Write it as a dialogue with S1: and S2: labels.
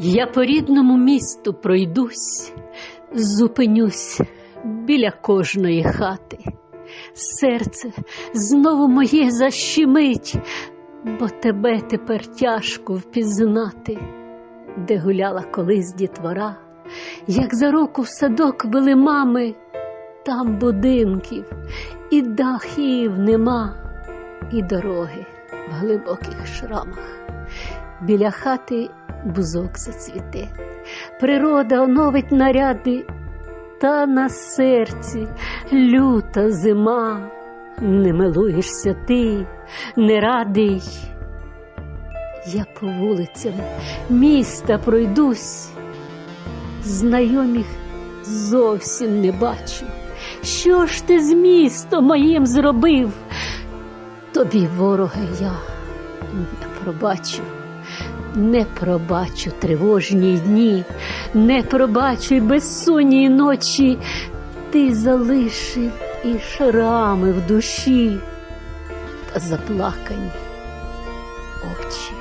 S1: Я по рідному місту пройдусь, зупинюсь біля кожної хати. Серце знову моє защемить, бо тебе тепер тяжко впізнати, де гуляла колись дітвора, як за року в садок вели мами, там будинків і дахів нема, і дороги в глибоких шрамах. Біля хати бузок зацвіте, природа оновить наряди, та на серці люта зима, не милуєшся ти, не радий. Я по вулицям міста пройдусь, знайомих зовсім не бачу. Що ж ти з містом моїм зробив? Тобі, ворога, я не пробачу, не пробачу тривожні дні, не пробачу й безсонні ночі. Ти залишив і шрами в душі та заплакані очі.